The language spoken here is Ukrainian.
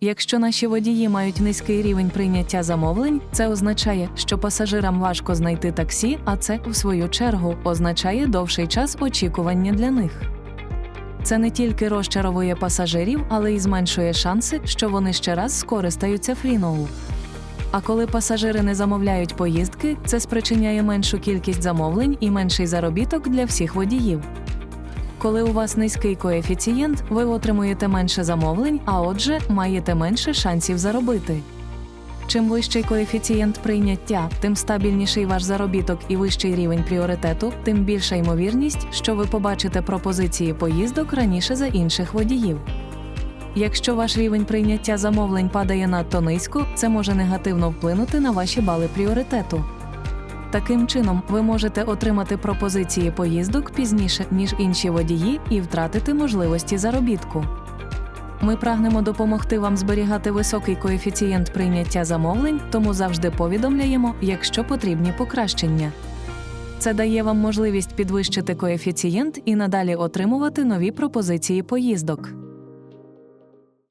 Якщо наші водії мають низький рівень прийняття замовлень, це означає, що пасажирам важко знайти таксі, а це, в свою чергу, означає довший час очікування для них. Це не тільки розчаровує пасажирів, але й зменшує шанси, що вони ще раз скористаються фріноу. А коли пасажири не замовляють поїздки, це спричиняє меншу кількість замовлень і менший заробіток для всіх водіїв. Коли у вас низький коефіцієнт, ви отримуєте менше замовлень, а отже, маєте менше шансів заробити. Чим вищий коефіцієнт прийняття, тим стабільніший ваш заробіток і вищий рівень пріоритету, тим більша ймовірність, що ви побачите пропозиції поїздок раніше за інших водіїв. Якщо ваш рівень прийняття замовлень падає надто низько, це може негативно вплинути на ваші бали пріоритету. Таким чином, ви можете отримати пропозиції поїздок пізніше, ніж інші водії, і втратити можливості заробітку. Ми прагнемо допомогти вам зберігати високий коефіцієнт прийняття замовлень, тому завжди повідомляємо, якщо потрібні покращення. Це дає вам можливість підвищити коефіцієнт і надалі отримувати нові пропозиції поїздок.